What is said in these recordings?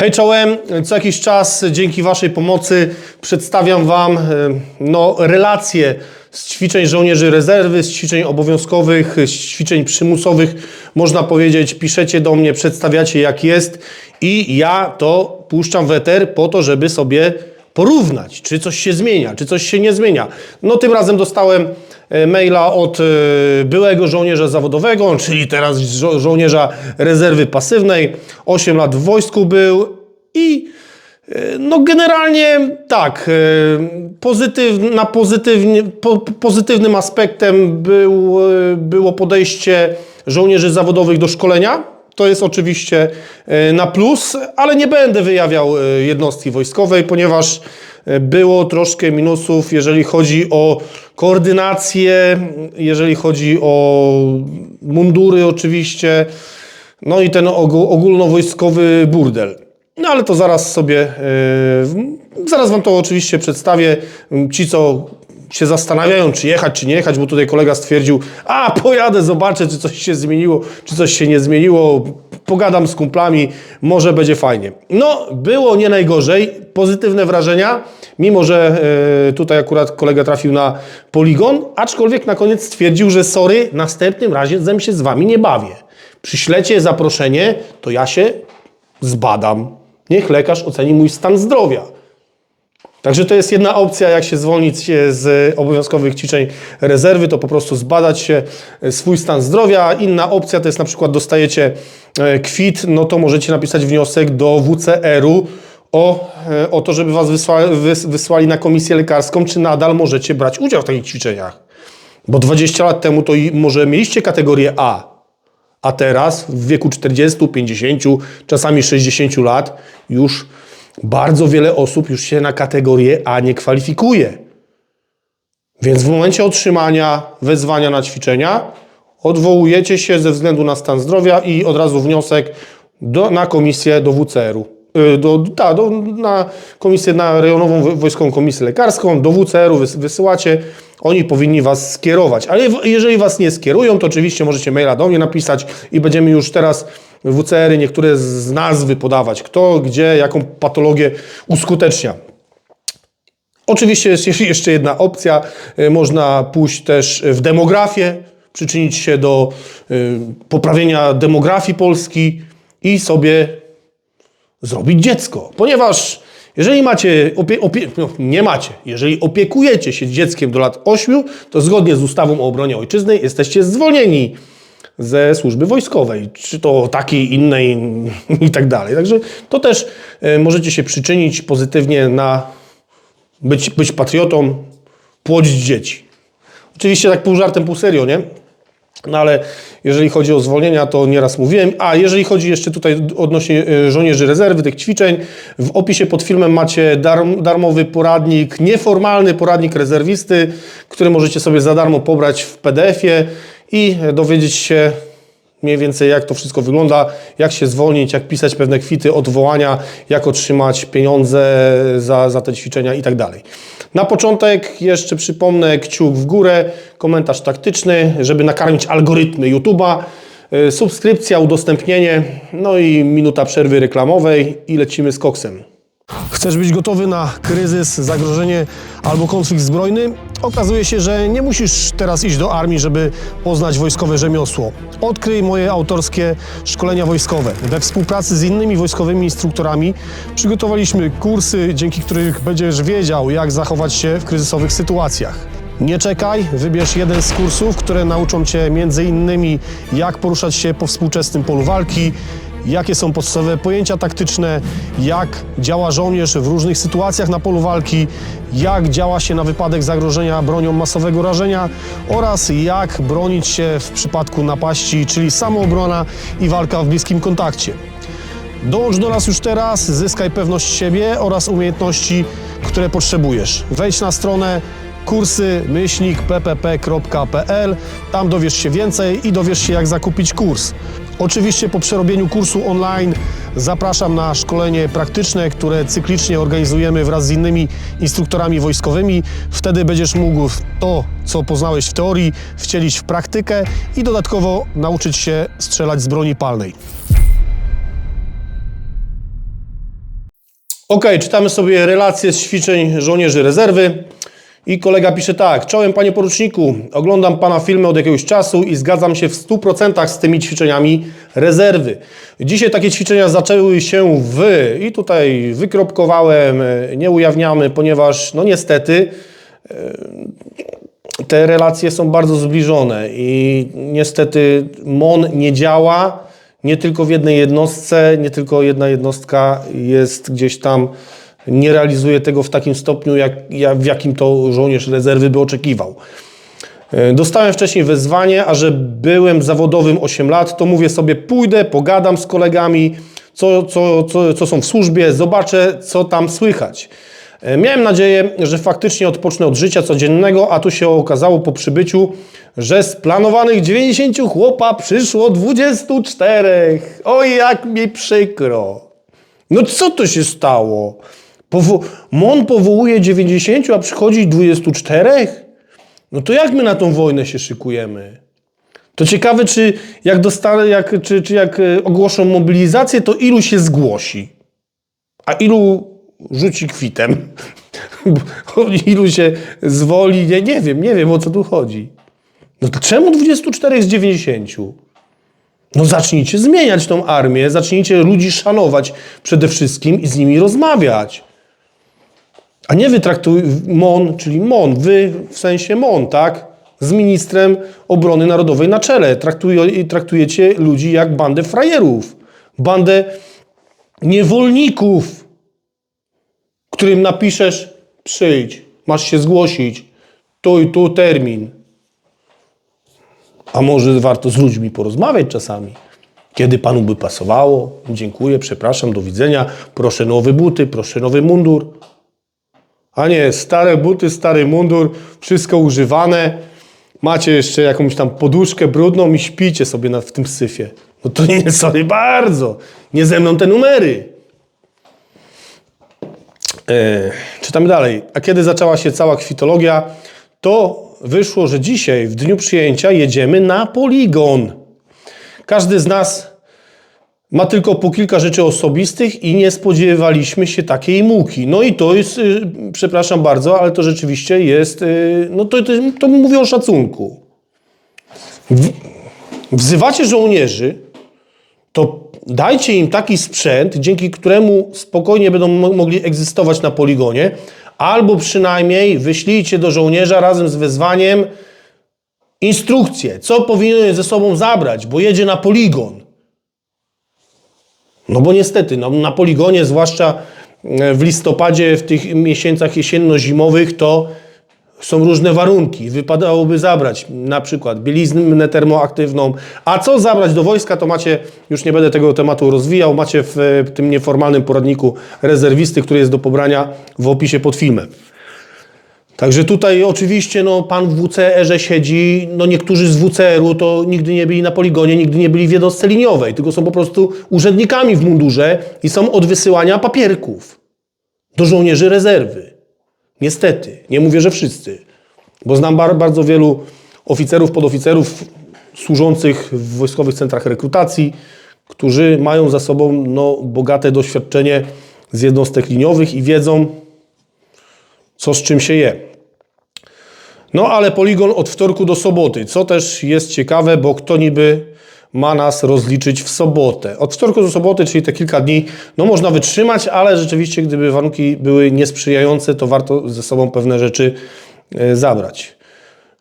Hej czołem, co jakiś czas dzięki Waszej pomocy przedstawiam Wam e, no, relacje z ćwiczeń żołnierzy rezerwy, z ćwiczeń obowiązkowych, z ćwiczeń przymusowych. Można powiedzieć, piszecie do mnie, przedstawiacie jak jest i ja to puszczam w eter po to, żeby sobie porównać, czy coś się zmienia, czy coś się nie zmienia. No tym razem dostałem maila od e, byłego żołnierza zawodowego, czyli teraz żo- żołnierza rezerwy pasywnej. 8 lat w wojsku był i e, no generalnie tak, e, pozytyw, na po, pozytywnym aspektem był, e, było podejście żołnierzy zawodowych do szkolenia. To jest oczywiście e, na plus, ale nie będę wyjawiał e, jednostki wojskowej, ponieważ e, było troszkę minusów, jeżeli chodzi o koordynację, jeżeli chodzi o mundury oczywiście, no i ten ogó- ogólnowojskowy burdel. No ale to zaraz sobie, zaraz Wam to oczywiście przedstawię. Ci, co się zastanawiają, czy jechać, czy nie jechać, bo tutaj kolega stwierdził, a pojadę, zobaczę, czy coś się zmieniło, czy coś się nie zmieniło, pogadam z kumplami, może będzie fajnie. No, było nie najgorzej, pozytywne wrażenia, mimo że e, tutaj akurat kolega trafił na poligon, aczkolwiek na koniec stwierdził, że sorry, następnym razem się z Wami nie bawię. Przyślecie zaproszenie, to ja się zbadam. Niech lekarz oceni mój stan zdrowia. Także to jest jedna opcja, jak się zwolnić z obowiązkowych ćwiczeń rezerwy, to po prostu zbadać się e, swój stan zdrowia. Inna opcja to jest na przykład dostajecie e, kwit, no to możecie napisać wniosek do WCR-u o, e, o to, żeby Was wysła, wys, wysłali na komisję lekarską, czy nadal możecie brać udział w takich ćwiczeniach. Bo 20 lat temu to może mieliście kategorię A, a teraz w wieku 40, 50, czasami 60 lat już bardzo wiele osób już się na kategorię A nie kwalifikuje. Więc w momencie otrzymania wezwania na ćwiczenia odwołujecie się ze względu na stan zdrowia i od razu wniosek do, na komisję do WCR-u. Y, Do, ta, do, na komisję, na rejonową wo- wojskową komisję lekarską, do WCR-u wys, wysyłacie, oni powinni Was skierować. Ale jeżeli Was nie skierują, to oczywiście możecie maila do mnie napisać i będziemy już teraz WCR-y niektóre z nazwy podawać, kto, gdzie, jaką patologię uskutecznia. Oczywiście jest jeszcze- jedna opcja. Y, Można pójść też w demografię, przyczynić się do y, poprawienia demografii Polski i sobie zrobić dziecko. Ponieważ jeżeli macie, no, nie macie, jeżeli opiekujecie się dzieckiem do lat 8, to zgodnie z ustawą o obronie ojczyzny jesteście zwolnieni ze służby wojskowej, czy to takiej, innej i tak dalej. Także to też y, możecie się przyczynić pozytywnie na być, być patriotą, płodzić dzieci. Oczywiście tak pół żartem, pół serio, nie? No ale jeżeli chodzi o zwolnienia, to nieraz mówiłem. A jeżeli chodzi jeszcze tutaj odnośnie y, żołnierzy rezerwy, tych ćwiczeń, w opisie pod filmem macie darm, darmowy poradnik, nieformalny poradnik rezerwisty, który możecie sobie za darmo pobrać w PDF-ie i dowiedzieć się mniej więcej jak to wszystko wygląda, jak się zwolnić, jak pisać pewne kwity odwołania, jak otrzymać pieniądze za, za te ćwiczenia i tak dalej. Na początek jeszcze przypomnę kciuk w górę, komentarz taktyczny, żeby nakarmić algorytmy YouTube'a, subskrypcja, udostępnienie, no i minuta przerwy reklamowej i lecimy z koksem. Chcesz być gotowy na kryzys, zagrożenie albo konflikt zbrojny? Okazuje się, że nie musisz teraz iść do armii, żeby poznać wojskowe rzemiosło. Odkryj moje autorskie szkolenia wojskowe. We współpracy z innymi wojskowymi instruktorami przygotowaliśmy kursy, dzięki których będziesz wiedział, jak zachować się w kryzysowych sytuacjach. Nie czekaj, wybierz jeden z kursów, które nauczą Cię innymi jak poruszać się po współczesnym polu walki, jakie są podstawowe pojęcia taktyczne, jak działa żołnierz w różnych sytuacjach na polu walki, jak działa się na wypadek zagrożenia bronią masowego rażenia oraz jak bronić się w przypadku napaści, czyli samoobrona i walka w bliskim kontakcie. Dołącz do nas już teraz, zyskaj pewność siebie oraz umiejętności, które potrzebujesz. Wejdź na stronę kursy myślnik.ppp.pl. Tam dowiesz się więcej i dowiesz się, jak zakupić kurs. Oczywiście po przerobieniu kursu online zapraszam na szkolenie praktyczne, które cyklicznie organizujemy wraz z innymi instruktorami wojskowymi. Wtedy będziesz mógł to, co poznałeś w teorii, wcielić w praktykę i dodatkowo nauczyć się strzelać z broni palnej. Ok, czytamy sobie relacje z ćwiczeń żołnierzy rezerwy. I kolega pisze tak. Czołem panie poruczniku, oglądam pana filmy od jakiegoś czasu i zgadzam się w 100% z tymi ćwiczeniami rezerwy. Dzisiaj takie ćwiczenia zaczęły się w, i tutaj wykropkowałem, e, nie ujawniamy, ponieważ no niestety te relacje są bardzo zbliżone i niestety MON nie działa nie tylko w jednej jednostce, nie tylko jedna jednostka jest gdzieś tam, nie realizuje tego w takim stopniu, jak, jak, w jakim to żołnierz rezerwy by oczekiwał. E, Dostałem wcześniej wezwanie, a że byłem zawodowym 8 lat, to mówię sobie, pójdę, pogadam z kolegami, co, co, co, co są w służbie, zobaczę, co tam słychać. E, Miałem nadzieję, że faktycznie odpocznę od życia codziennego, a tu się okazało po przybyciu, że z planowanych 90 chłopa przyszło 24. Oj, jak mi przykro. No co to się stało? Powo- MON powołuje 90, a przychodzi 24? No to jak my na tą wojnę się szykujemy? To ciekawe, czy jak, dostanę, jak, czy, czy jak e, ogłoszą mobilizację, to ilu się zgłosi? A ilu rzuci kwitem? Ilu się zwoli? Nie, nie wiem, nie wiem o co tu chodzi. No to czemu 24 z 90? No zacznijcie zmieniać tą armię, zacznijcie ludzi szanować przede wszystkim i z nimi rozmawiać. A nie wy traktuj MON, czyli MON, wy w sensie MON, tak? Z ministrem obrony narodowej na czele. Traktuje, traktujecie ludzi jak bandę frajerów, bandę niewolników, którym napiszesz przyjdź, masz się zgłosić, tu i tu termin. A może warto z ludźmi porozmawiać czasami. Kiedy panu by pasowało? Dziękuję, przepraszam, do widzenia. Proszę nowe buty, proszę nowy mundur. A nie, stare buty, stary mundur, wszystko używane. Macie jeszcze jakąś tam poduszkę brudną i śpicie sobie na, w tym syfie. No to nie, sorry bardzo. Nie ze mną te numery. E, czytamy dalej. A kiedy zaczęła się cała kwitologia, to wyszło, że dzisiaj, w dniu przyjęcia, jedziemy na poligon. Każdy z nas ma tylko po kilka rzeczy osobistych i nie spodziewaliśmy się takiej muki. No i to jest, y, przepraszam bardzo, ale to rzeczywiście jest, y, no to, to, to mówię o szacunku. Wzywacie żołnierzy, to dajcie im taki sprzęt, dzięki któremu spokojnie będą mo- mogli egzystować na poligonie, albo przynajmniej wyślijcie do żołnierza razem z wezwaniem instrukcję, co powinien ze sobą zabrać, bo jedzie na poligon. No bo niestety, no, na poligonie, zwłaszcza e, w listopadzie, w tych miesiącach jesienno-zimowych, to są różne warunki. Wypadałoby zabrać na przykład bieliznę termoaktywną. A co zabrać do wojska, to macie, już nie będę tego tematu rozwijał, macie w e, tym nieformalnym poradniku rezerwisty, który jest do pobrania w opisie pod filmem. Także tutaj oczywiście no, pan w WCR-ze siedzi, no niektórzy z WCR-u to nigdy nie byli na poligonie, nigdy nie byli w jednostce liniowej, tylko są po prostu urzędnikami w mundurze i są od wysyłania papierków do żołnierzy rezerwy. Niestety, nie mówię, że wszyscy, bo znam bar- bardzo wielu oficerów, podoficerów służących w wojskowych centrach rekrutacji, którzy mają za sobą no, bogate doświadczenie z jednostek liniowych i wiedzą, co z czym się je. No ale poligon od wtorku do soboty, co też jest ciekawe, bo kto niby ma nas rozliczyć w sobotę. Od wtorku do soboty, czyli te kilka dni, no można wytrzymać, ale rzeczywiście, gdyby warunki były niesprzyjające, to warto ze sobą pewne rzeczy e, zabrać.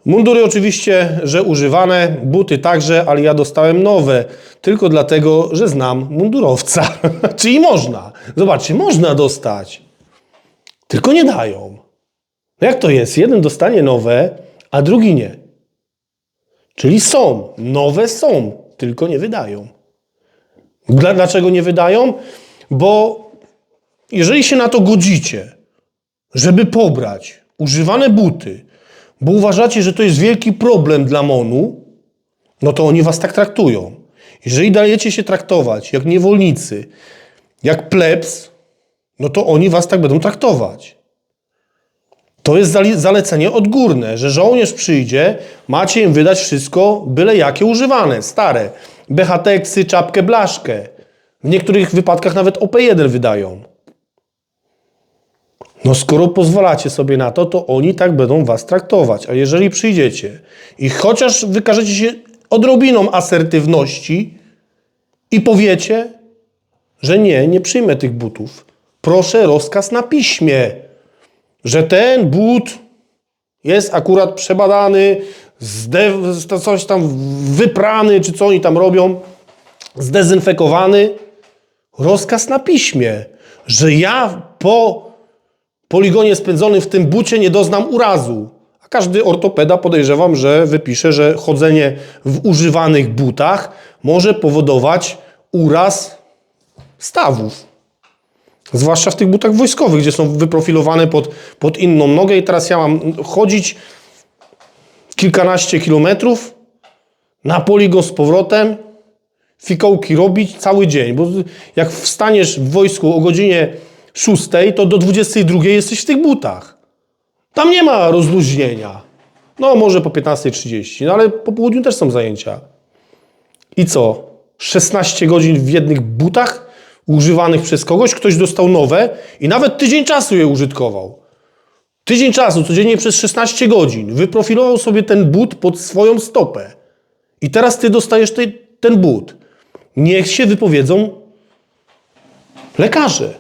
Mundury oczywiście, że używane, buty także, ale ja dostałem nowe, tylko dlatego, że znam mundurowca. Czyli można. Zobaczcie, można dostać. Tylko nie dają. No jak to jest? Jeden dostanie nowe, a drugi nie. Czyli są. Nowe są, tylko nie wydają. Dla, dlaczego nie wydają? Bo jeżeli się na to godzicie, żeby pobrać używane buty, bo uważacie, że to jest wielki problem dla MONU, no to oni was tak traktują. Jeżeli dajecie się traktować jak niewolnicy, jak plebs, no to oni was tak będą traktować. To jest zalecenie odgórne, że żołnierz przyjdzie, macie im wydać wszystko, byle jakie używane, stare. BHT-ksy, czapkę, blaszkę. W niektórych wypadkach nawet OP1 wydają. No skoro pozwalacie sobie na to, to oni tak będą was traktować. A jeżeli przyjdziecie i chociaż wykażecie się odrobiną asertywności i powiecie, że nie, nie przyjmę tych butów, proszę rozkaz na piśmie, że ten but jest akurat przebadany, zde- coś tam wyprany, czy co oni tam robią, zdezynfekowany. Rozkaz na piśmie, że ja po poligonie spędzonym w tym bucie nie doznam urazu. A każdy ortopeda podejrzewam, że wypisze, że chodzenie w używanych butach może powodować uraz stawów. Zwłaszcza w tych butach wojskowych, gdzie są wyprofilowane pod, pod inną nogę i teraz ja mam chodzić kilkanaście kilometrów na poligon z powrotem, fikołki robić cały dzień, bo jak wstaniesz w wojsku o godzinie 6, to do 22 jesteś w tych butach. Tam nie ma rozluźnienia. No może po 15.30, no ale po południu też są zajęcia. I co? 16 godzin w jednych butach używanych przez kogoś, ktoś dostał nowe i nawet tydzień czasu je użytkował. Tydzień czasu, codziennie przez 16 godzin. Wyprofilował sobie ten but pod swoją stopę. I teraz ty dostajesz te, ten but. Niech się wypowiedzą lekarze.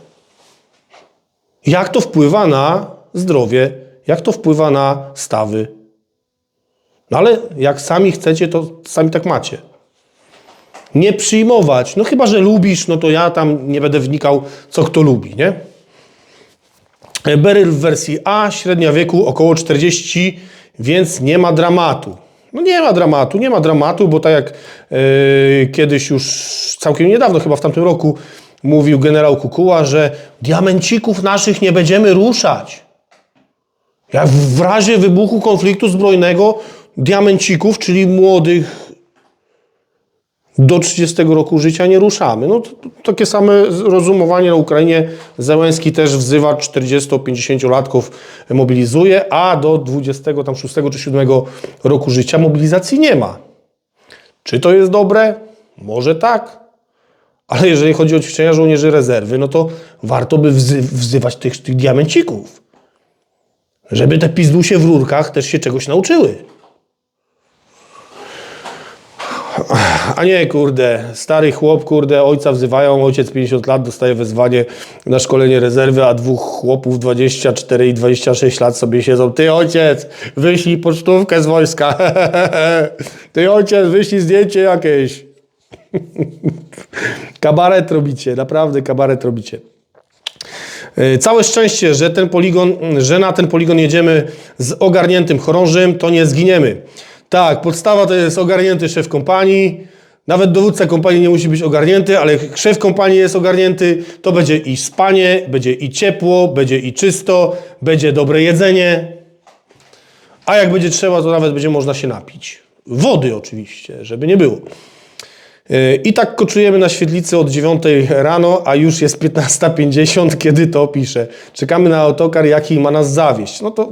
Jak to wpływa na zdrowie, jak to wpływa na stawy. No ale jak sami chcecie, to sami tak macie. Nie przyjmować. No chyba, że lubisz, no to ja tam nie będę wnikał, co kto lubi, nie? Beryl w wersji A, średnia wieku około 40, więc nie ma dramatu. No nie ma dramatu, nie ma dramatu, bo tak jak yy, kiedyś już całkiem niedawno, chyba w tamtym roku, mówił generał Kukuła, że diamencików naszych nie będziemy ruszać. Jak w razie wybuchu konfliktu zbrojnego diamencików, czyli młodych do 30 roku życia nie ruszamy. No to, to takie same rozumowanie na Ukrainie. Zełenski też wzywa 40-50-latków, mobilizuje, a do 26 czy 7 roku życia mobilizacji nie ma. Czy to jest dobre? Może tak. Ale jeżeli chodzi o ćwiczenia żołnierzy rezerwy, no to warto by wzy wzywać tych, tych diamencików. Żeby te pizdusie w rurkach też się czegoś nauczyły. A nie, kurde, stary chłop, kurde, ojca wzywają, ojciec 50 lat dostaje wezwanie na szkolenie rezerwy, a dwóch chłopów 24 i 26 lat sobie siedzą. Ty ojciec, wyślij pocztówkę z wojska. Ty ojciec, wyślij zdjęcie jakieś. kabaret robicie, naprawdę kabaret robicie. Yy, Całe szczęście, że ten poligon, że na ten poligon jedziemy z ogarniętym chorążym, to nie zginiemy. Tak, podstawa to jest ogarnięty szef kompanii. Nawet dowódca kompanii nie musi być ogarnięty, ale jak szef kompanii jest ogarnięty, to będzie i spanie, będzie i ciepło, będzie i czysto, będzie dobre jedzenie. A jak będzie trzeba, to nawet będzie można się napić. Wody oczywiście, żeby nie było. Yy, I tak koczujemy na świetlicy od 9 rano, a już jest 15.50, kiedy to piszę. Czekamy na autokar, jaki ma nas zawieść. No to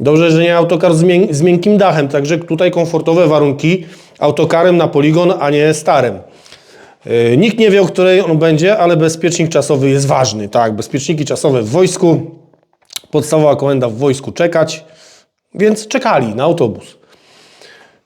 dobrze, że nie autokar z, z miękkim dachem, także tutaj komfortowe warunki autokarem na poligon, a nie starym. Yy, Nikt nie wie, o której on będzie, ale bezpiecznik czasowy jest ważny. Tak, bezpieczniki czasowe w wojsku, podstawowa komenda w wojsku czekać, więc czekali na autobus.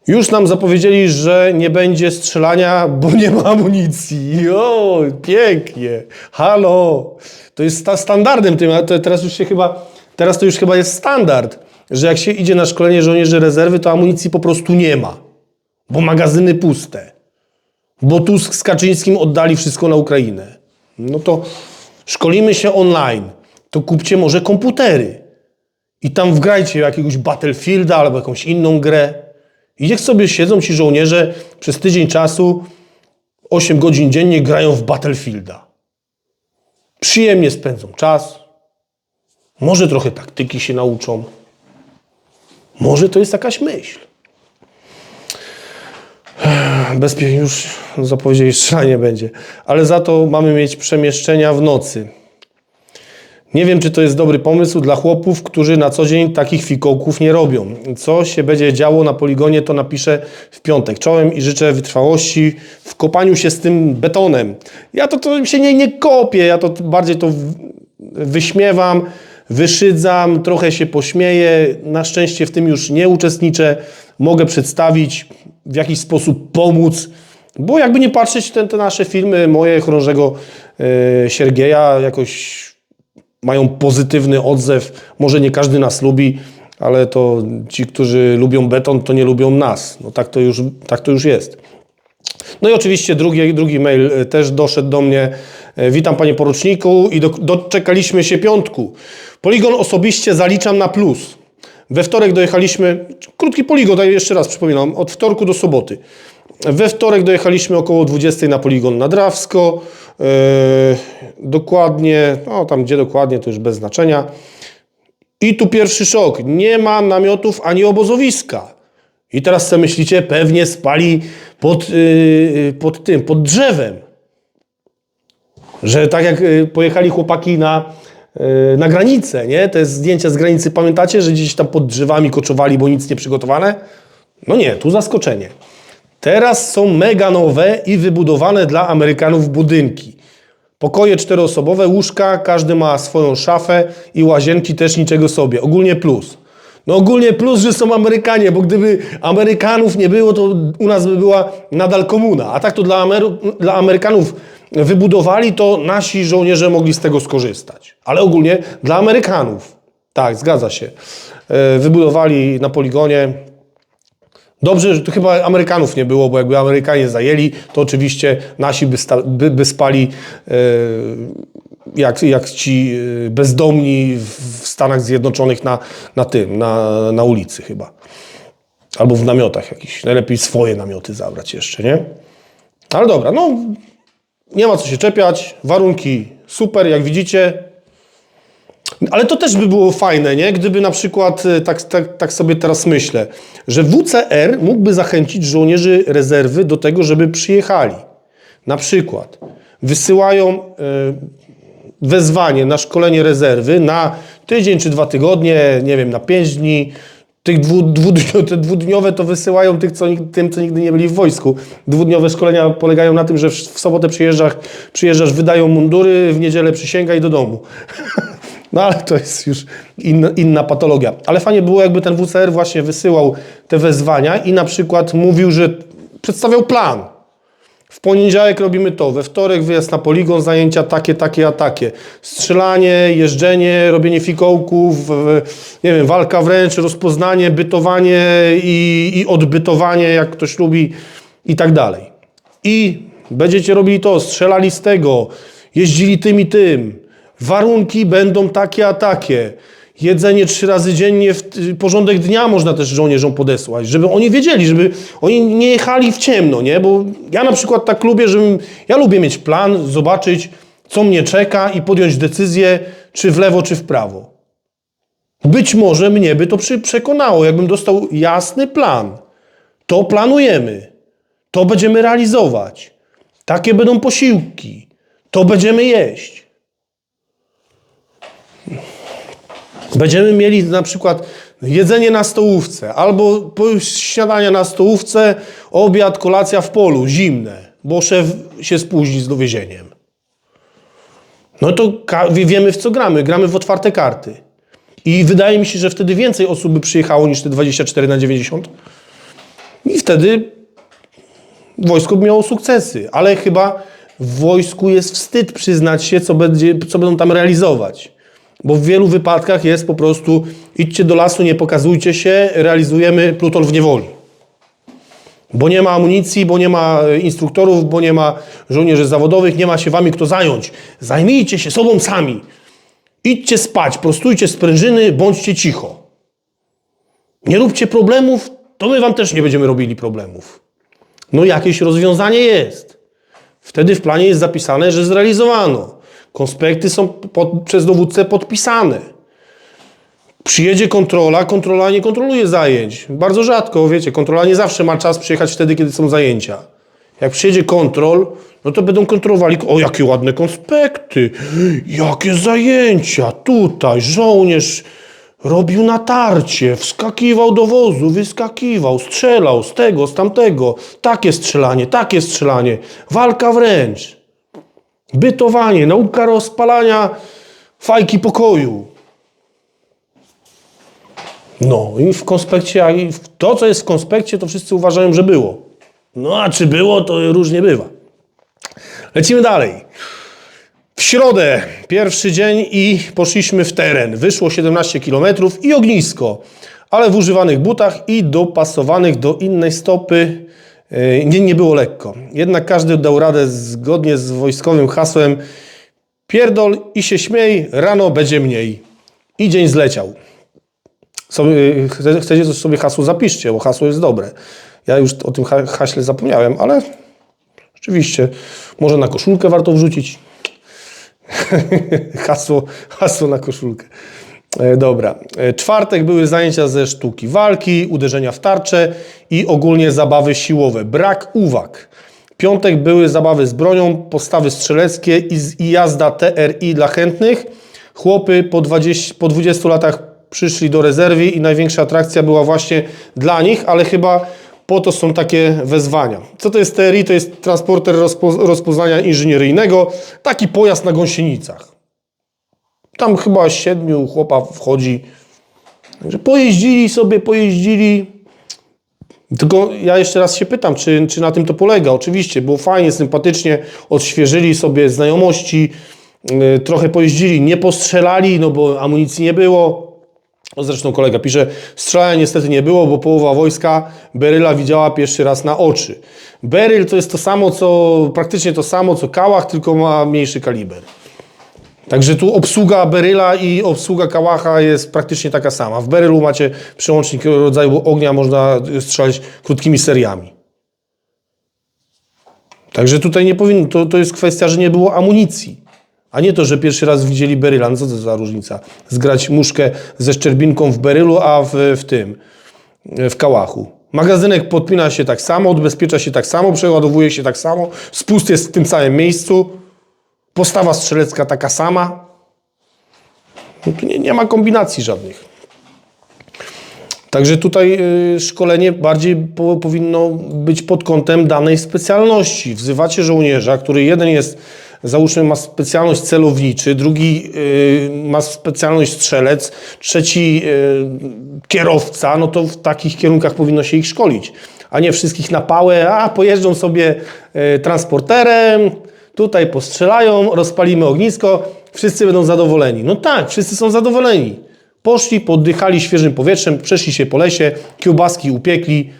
Już nam zapowiedzieli, że nie będzie strzelania, bo nie ma amunicji. O, pięknie. Halo. To jest sta standardem tym, teraz już się chyba, teraz to już chyba jest standard, że jak się idzie na szkolenie żołnierzy rezerwy, to amunicji po prostu nie ma. Bo magazyny puste. Bo Tusk z Kaczyńskim oddali wszystko na Ukrainę. No to szkolimy się online. To kupcie może komputery. I tam wgrajcie jakiegoś Battlefielda albo jakąś inną grę. I niech sobie siedzą ci żołnierze przez tydzień czasu, 8 godzin dziennie grają w Battlefielda. Przyjemnie spędzą czas. Może trochę taktyki się nauczą. Może to jest jakaś myśl. Bezpiecznie już zapowiedzieli strzelanie będzie. Ale za to mamy mieć przemieszczenia w nocy. Nie wiem, czy to jest dobry pomysł dla chłopów, którzy na co dzień takich fikołków nie robią. Co się będzie działo na poligonie, to napiszę w piątek. Czołem i życzę wytrwałości w kopaniu się z tym betonem. Ja to, to się nie, nie kopię, ja to bardziej to wyśmiewam, wyszydzam, trochę się pośmieję. Na szczęście w tym już nie uczestniczę. Mogę przedstawić, w jakiś sposób pomóc. Bo jakby nie patrzeć, te, te nasze filmy, moje chorążego e, Siergieja, jakoś mają pozytywny odzew. Może nie każdy nas lubi, ale to ci, którzy lubią beton, to nie lubią nas. No tak to już, tak to już jest. No i oczywiście drugi, drugi mail e, też doszedł do mnie. E, Witam panie poruczniku i do, doczekaliśmy się piątku. Poligon osobiście zaliczam na plus. We wtorek dojechaliśmy, krótki poligon, jeszcze raz przypominam, od wtorku do soboty. We wtorek dojechaliśmy około 20 na poligon na Drawsko. E, dokładnie, no tam gdzie dokładnie, to już bez znaczenia. I tu pierwszy szok. Nie ma namiotów ani obozowiska. I teraz sobie myślicie, pewnie spali pod, yy, pod tym, pod drzewem. Że tak jak yy, pojechali chłopaki na, yy, na granicę, nie? Te zdjęcia z granicy, pamiętacie, że gdzieś tam pod drzewami koczowali, bo nic nie przygotowane? No nie, tu zaskoczenie. Teraz są mega nowe i wybudowane dla Amerykanów budynki. Pokoje czteroosobowe, łóżka, każdy ma swoją szafę i łazienki też niczego sobie. Ogólnie plus. No ogólnie plus, że są Amerykanie, bo gdyby Amerykanów nie było, to u nas by była nadal komuna. A tak to dla, dla Amerykanów wybudowali, to nasi żołnierze mogli z tego skorzystać. Ale ogólnie dla Amerykanów. Tak, zgadza się. E, Wybudowali na poligonie Dobrze, że tu chyba Amerykanów nie było, bo jakby Amerykanie zajęli, to oczywiście nasi by, by, by spali e, jak, jak ci e, bezdomni w Stanach Zjednoczonych na, na tym, na, na ulicy chyba. Albo w namiotach jakichś. Najlepiej swoje namioty zabrać jeszcze, nie? Ale dobra, no nie ma co się czepiać. Warunki super, jak widzicie. Ale to też by było fajne, nie? Gdyby na przykład, e, tak, tak, tak sobie teraz myślę, że WCR mógłby zachęcić żołnierzy rezerwy do tego, żeby przyjechali. Na przykład wysyłają e, wezwanie na szkolenie rezerwy na tydzień czy dwa tygodnie, nie wiem, na pięć dni. Tych dwu, dwudniowe, te dwudniowe to wysyłają tych, co, tym, co nigdy nie byli w wojsku. Dwudniowe szkolenia polegają na tym, że w, w sobotę przyjeżdżasz, przyjeżdżasz, wydają mundury, w niedzielę przysięga i do domu. No ale to jest już inna, inna patologia. Ale fajnie było, jakby ten WCR właśnie wysyłał te wezwania i na przykład mówił, że przedstawiał plan. W poniedziałek robimy to, we wtorek wyjazd na poligon, zajęcia takie, takie, a takie. Strzelanie, jeżdżenie, robienie fikołków, nie wiem, walka wręcz, rozpoznanie, bytowanie i, i odbytowanie, jak ktoś lubi i tak dalej. I będziecie robili to, strzelali z tego, jeździli tym i tym. Warunki będą takie, a takie. Jedzenie trzy razy dziennie, w porządek dnia można też żołnierzom podesłać, żeby oni wiedzieli, żeby oni nie jechali w ciemno, nie? Bo ja na przykład tak lubię, żebym, ja lubię mieć plan, zobaczyć, co mnie czeka i podjąć decyzję, czy w lewo, czy w prawo. Być może mnie by to przekonało, jakbym dostał jasny plan. To planujemy. To będziemy realizować. Takie będą posiłki. To będziemy jeść. Będziemy mieli na przykład jedzenie na stołówce, albo śniadania na stołówce, obiad, kolacja w polu, zimne, bo szef się spóźni z dowiezieniem. No to wiemy w co gramy. Gramy w otwarte karty. I wydaje mi się, że wtedy więcej osób by przyjechało niż te 24 na 90. I wtedy wojsko by miało sukcesy, ale chyba w wojsku jest wstyd przyznać się, co, będzie, co będą tam realizować. Bo w wielu wypadkach jest po prostu idźcie do lasu, nie pokazujcie się, realizujemy pluton w niewoli. Bo nie ma amunicji, bo nie ma e, instruktorów, bo nie ma żołnierzy zawodowych, nie ma się wami kto zająć. Zajmijcie się sobą sami. Idźcie spać, prostujcie sprężyny, bądźcie cicho. Nie róbcie problemów, to my wam też nie będziemy robili problemów. No jakieś rozwiązanie jest. Wtedy w planie jest zapisane, że zrealizowano. Konspekty są pod, przez dowódcę podpisane. Przyjedzie kontrola, kontrola nie kontroluje zajęć. Bardzo rzadko, wiecie, kontrola nie zawsze ma czas przyjechać wtedy, kiedy są zajęcia. Jak przyjedzie kontrol, no to będą kontrolowali, o jakie ładne konspekty, jakie zajęcia, tutaj żołnierz robił natarcie, wskakiwał do wozu, wyskakiwał, strzelał z tego, z tamtego, takie strzelanie, takie strzelanie, walka wręcz, bytowanie, nauka rozpalania fajki pokoju. No i w konspekcie, to co jest w konspekcie, to wszyscy uważają, że było. No a czy było, to różnie bywa. Lecimy dalej. W środę, pierwszy dzień i poszliśmy w teren. Wyszło 17 km i ognisko, ale w używanych butach i dopasowanych do innej stopy. Yy, Nie, nie było lekko. Jednak każdy dał radę zgodnie z wojskowym hasłem pierdol i się śmiej, rano będzie mniej. I dzień zleciał. Sobie, chce- chcecie coś sobie hasło zapiszcie, bo hasło jest dobre. Ja już o tym ha- haśle zapomniałem, ale rzeczywiście może na koszulkę warto wrzucić. hasło, hasło na koszulkę. E, Dobra. E, Czwartek były zajęcia ze sztuki walki, uderzenia w tarczę i ogólnie zabawy siłowe. Brak uwag. Piątek były zabawy z bronią, postawy strzeleckie i jazda TRI dla chętnych. Chłopy po 20, po 20 latach przyszli do rezerwy i największa atrakcja była właśnie dla nich, ale chyba po to są takie wezwania. Co to jest TRI? To jest transporter rozpo, rozpoznania inżynieryjnego, taki pojazd na gąsienicach. Tam chyba siedmiu chłopa wchodzi. Także pojeździli sobie, pojeździli. Tylko ja jeszcze raz się pytam, czy, czy na tym to polega? Oczywiście, było fajnie, sympatycznie, odświeżyli sobie znajomości, yy, trochę pojeździli, nie postrzelali, no bo amunicji nie było. No Zresztą kolega pisze, strzelania niestety nie było, bo połowa wojska Beryla widziała pierwszy raz na oczy. Beryl to jest to samo, co praktycznie to samo, co Kałach, tylko ma mniejszy kaliber. Także tu obsługa Beryla i obsługa Kałacha jest praktycznie taka sama. W Berylu macie przełącznik rodzaju ognia, można strzelać krótkimi seriami. Także tutaj nie powinno, to, to jest kwestia, że nie było amunicji. A nie to, że pierwszy raz widzieli Beryla. No co to za różnica? Zgrać muszkę ze szczerbinką w Berylu, a w, w tym, w Kałachu. Magazynek podpina się tak samo, odbezpiecza się tak samo, przeładowuje się tak samo, spust jest w tym samym miejscu. Postawa strzelecka taka sama. No tu nie, nie ma kombinacji żadnych. Także tutaj y, szkolenie bardziej po, powinno być pod kątem danej specjalności. Wzywacie żołnierza, który jeden jest, załóżmy, ma specjalność celowniczy, drugi y, ma specjalność strzelec, trzeci y, kierowca, no to w takich kierunkach powinno się ich szkolić. A nie wszystkich na pałę, a pojeżdżą sobie y, transporterem, tutaj postrzelają, rozpalimy ognisko, wszyscy będą zadowoleni. No tak, wszyscy są zadowoleni. Poszli, poddychali świeżym powietrzem, przeszli się po lesie, kiełbaski upiekli,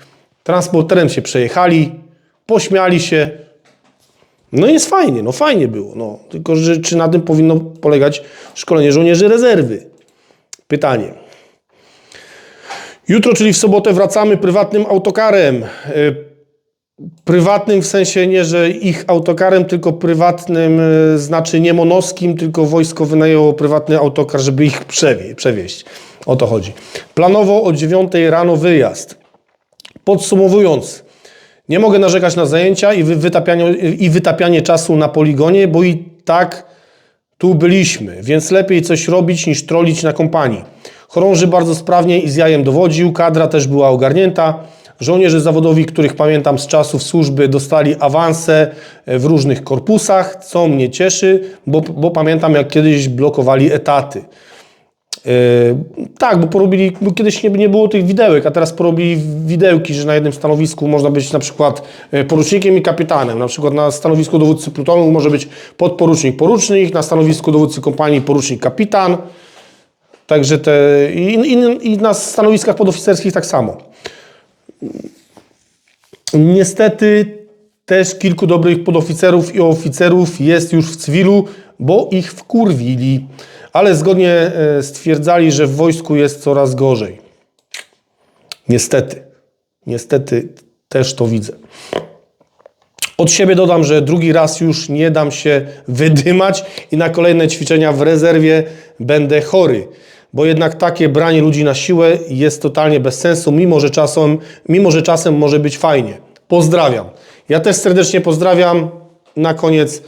transporterem się przejechali, pośmiali się. No jest fajnie, no fajnie było. No. Tylko, że czy na tym powinno polegać szkolenie żołnierzy rezerwy? Pytanie. Jutro, czyli w sobotę, wracamy prywatnym autokarem. Prywatnym w sensie nie, że ich autokarem, tylko prywatnym, y, znaczy nie monowskim, tylko wojsko wynajęło prywatny autokar, żeby ich przewie, przewieźć. O to chodzi. Planowo o 9 rano wyjazd. Podsumowując, nie mogę narzekać na zajęcia i, wy, wytapianie, i wytapianie czasu na poligonie, bo i tak tu byliśmy, więc lepiej coś robić niż trolić na kompanii. Chorąży bardzo sprawnie i z jajem dowodził, kadra też była ogarnięta. Żołnierze zawodowi, których pamiętam z czasów służby, dostali awanse w różnych korpusach, co mnie cieszy, bo, bo pamiętam jak kiedyś blokowali etaty. Yy, tak, bo porobili, bo kiedyś nie, nie było tych widełek, a teraz porobili widełki, że na jednym stanowisku można być na przykład e, porucznikiem i kapitanem. Na przykład na stanowisku dowódcy plutonu może być podporucznik, porucznik, na stanowisku dowódcy kompanii porucznik, kapitan. Także te i, i, i na stanowiskach podoficerskich tak samo. Niestety też kilku dobrych podoficerów i oficerów jest już w cywilu, bo ich wkurwili, ale zgodnie e, stwierdzali, że w wojsku jest coraz gorzej. Niestety, niestety też to widzę. Od siebie dodam, że drugi raz już nie dam się wydymać i na kolejne ćwiczenia w rezerwie będę chory. Bo jednak takie branie ludzi na siłę jest totalnie bez sensu, mimo że czasem, mimo że czasem może być fajnie. Pozdrawiam. Ja też serdecznie pozdrawiam. Na koniec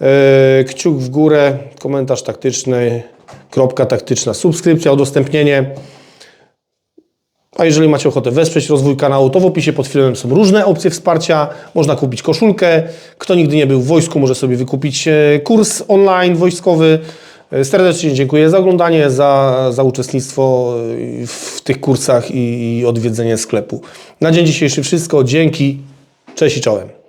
e, kciuk w górę, komentarz taktyczny, kropka taktyczna, subskrypcja, udostępnienie. A jeżeli macie ochotę wesprzeć rozwój kanału, to w opisie pod filmem są różne opcje wsparcia. Można kupić koszulkę. Kto nigdy nie był w wojsku, może sobie wykupić e, kurs online wojskowy. Serdecznie dziękuję za oglądanie, za, za uczestnictwo e, w tych kursach i, i odwiedzenie sklepu. Na dzień dzisiejszy wszystko. Dzięki. Cześć i czołem.